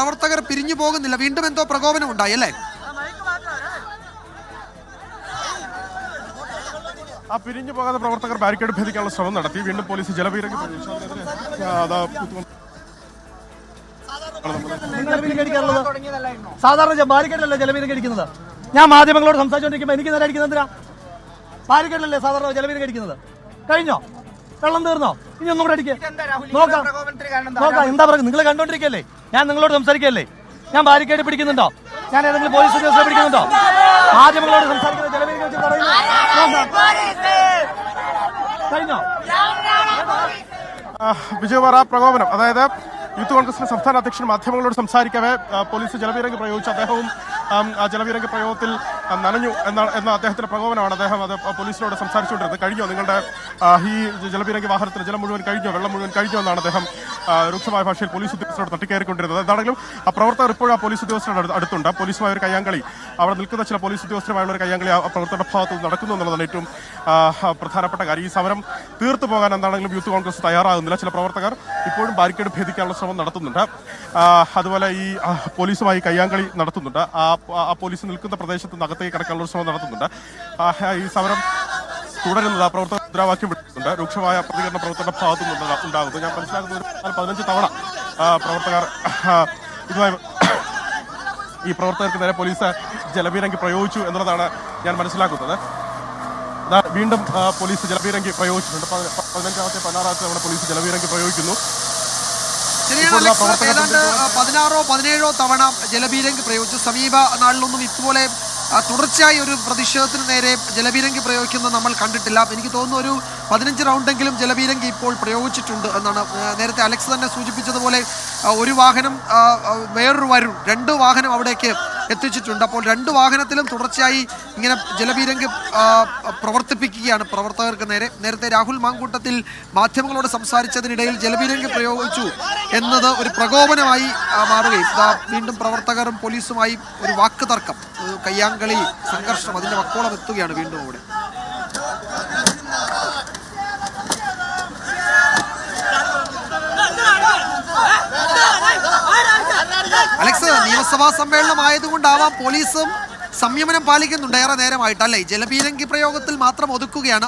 പ്രവർത്തകർ പിരിഞ്ഞു പോകുന്നില്ല. വീണ്ടും എന്തോ പ്രകോപനം ഉണ്ടായി അല്ലേ? ആ പിരിഞ്ഞു പോകാതെ പ്രവർത്തകർ ബാരിക്കേഡ് ഭേദിക്കാനുള്ള ശ്രമം നടത്തി. വീണ്ടും പോലീസ് ജലപീരങ്കി സാധാരണ ബാരിക്കേഡ് ബാരിക്കേഡിലല്ലേ ജലപീരങ്കി അടിക്കുന്നത് ഞാൻ മാധ്യമങ്ങളോട് സംസാരിച്ചുകൊണ്ടിരിക്കുമ്പോൾ എനിക്ക് നേരെ അടിക്കുന്നത് എന്തിനാ? ബാരിക്കേഡിലല്ലേ സാധാരണ ജലപീരങ്കി അടിക്കുന്നത് കഴിഞ്ഞോ? വെള്ളം തീർന്നോ? ഇനി ഒന്നും കൂടെ അടിക്കുക നോക്കാം. നോക്കാം. എന്താ പറയുക നിങ്ങൾ കണ്ടോണ്ടിരിക്കല്ലേ? ഞാൻ നിങ്ങളോട് സംസാരിക്കല്ലേ ഞാൻ ബാരിക്കേഡ് പിടിക്കുന്നുണ്ടോ? ഞാൻ ഏതെങ്കിലും പോലീസ് ഉദ്യോഗസ്ഥരെ പിടിക്കുന്നുണ്ടോ? മാധ്യമങ്ങളോട് സംസാരിക്കുന്നത് പ്രകോപനം. അതായത് യൂത്ത് കോൺഗ്രസിന്റെ സംസ്ഥാന അധ്യക്ഷൻ മാധ്യമങ്ങളോട് സംസാരിക്കവേ പോലീസ് ജലവീരങ്ക് പ്രയോഗിച്ചു അദ്ദേഹവും ജലവീരങ്ക് പ്രയോഗത്തിൽ നനഞ്ഞു. എന്ന എന്ന അദ്ദേഹത്തിന്റെ പ്രകോപനമാണ് അദ്ദേഹം അത് പോലീസിനോട് സംസാരിച്ചുകൊണ്ടിരുന്നത്. കഴിഞ്ഞോ? നിങ്ങളുടെ ഈ ജലപീരങ്കി വാഹനത്തിന് ജലം മുഴുവൻ കഴിഞ്ഞോ? വെള്ളം മുഴുവൻ കഴിഞ്ഞോ എന്നാണ് അദ്ദേഹം രൂക്ഷമായ ഭാഷയിൽ പോലീസ് ഉദ്യോഗസ്ഥരോട് തട്ടിക്കയറിക്കൊണ്ടിരുന്നത്. എന്താണെങ്കിലും ആ പ്രവർത്തകർ ഇപ്പോഴും ആ പോലീസ് ഉദ്യോഗസ്ഥരുടെ അടുത്ത് അടുത്തുണ്ട്. പോലീസുമായ ഒരു കയ്യാങ്കളി അവിടെ നിൽക്കുന്ന ചില പോലീസ് ഉദ്യോഗസ്ഥരുമായുള്ള ഒരു കയ്യാങ്കളി ആ പ്രവർത്തകരുടെ ഭാഗത്ത് നടക്കുന്നു എന്നുള്ളതാണ് ഏറ്റവും പ്രധാനപ്പെട്ട കാര്യം. ഈ സമരം തീർത്തു പോകാൻ എന്താണെങ്കിലും യൂത്ത് കോൺഗ്രസ് തയ്യാറാകുന്നില്ല. ചില പ്രവർത്തകർ ഇപ്പോഴും ബാരിക്കേഡ് ഭേദിക്കാനുള്ള ശ്രമം നടത്തുന്നുണ്ട്. അതുപോലെ ഈ പോലീസുമായി കയ്യാങ്കളി നടത്തുന്നുണ്ട്. ആ പോലീസ് നിൽക്കുന്ന പ്രദേശത്ത് നിന്ന് കടക്കാനുള്ള ഒരു ശ്രമം നടത്തുന്നുണ്ട്. ഈ സമരം തുടരുന്നത് ആ പ്രവർത്തകർ മുദ്രാവാക്യം വിടുന്നുണ്ട് രൂക്ഷമായ പ്രതികരണ പ്രവർത്തകരുടെ ഭാഗത്തു നിന്ന് ഉണ്ടാകുന്നു. ഞാൻ മനസ്സിലാക്കുന്ന ഒരു പതിനഞ്ച് തവണ പ്രവർത്തകർ ഇതുമായി ഈ പ്രവർത്തകർക്ക് നേരെ പോലീസ് ജലപീരങ്കി പ്രയോഗിച്ചു എന്നുള്ളതാണ് ഞാൻ മനസ്സിലാക്കുന്നത്. വീണ്ടും പോലീസ് ജലപീരങ്കി പ്രയോഗിച്ചിട്ടുണ്ട്. പതി- പതിനഞ്ചാമത്തെ പതിനാറാമത്തെ തവണ പോലീസ് ജലപീരങ്കി പ്രയോഗിക്കുന്നു. ഏതാണ്ട് പതിനാറോ പതിനേഴോ തവണ ജലപീരങ്കി പ്രയോഗിച്ചു. സമീപ നാളിലൊന്നും ഇതുപോലെ തുടർച്ചയായി ഒരു പ്രതിഷേധത്തിന് നേരെ ജലപീരങ്കി പ്രയോഗിക്കുന്നത് നമ്മൾ കണ്ടിട്ടില്ല. എനിക്ക് തോന്നുന്നു ഒരു പതിനഞ്ച് റൗണ്ടെങ്കിലും ജലപീരങ്കി ഇപ്പോൾ പ്രയോഗിച്ചിട്ടുണ്ട് എന്നാണ് നേരത്തെ അലക്സ് തന്നെ സൂചിപ്പിച്ചതുപോലെ ഒരു വാഹനം വേറൊരു വരുൺ രണ്ട് വാഹനം അവിടേക്ക് എത്തിച്ചിട്ടുണ്ട്. അപ്പോൾ രണ്ട് വാഹനത്തിലും തുടർച്ചയായി ഇങ്ങനെ ജലപീരങ്കി പ്രവർത്തിപ്പിക്കുകയാണ് പ്രവർത്തകർക്ക് നേരെ. നേരത്തെ രാഹുൽ മാങ്കൂട്ടത്തിൽ മാധ്യമങ്ങളോട് സംസാരിച്ചതിനിടയിൽ ജലപീരങ്കി പ്രയോഗിച്ചു എന്നത് ഒരു പ്രകോപനമായി മാറുകയും. വീണ്ടും പ്രവർത്തകരും പോലീസുമായി ഒരു വാക്ക് തർക്കം കയ്യാങ്കളി സംഘർഷം അതിന്റെ വക്കോളം എത്തുകയാണ് വീണ്ടും അവിടെ അലക്സ് നിയമസഭാ സമ്മേളനം ആയതുകൊണ്ടാവാം പോലീസും സംയമനം പാലിക്കുന്നുണ്ട്. ഏറെ നേരമായിട്ട് അല്ലേ? ജലപീരങ്കി പ്രയോഗത്തിൽ മാത്രം ഒതുക്കുകയാണ്.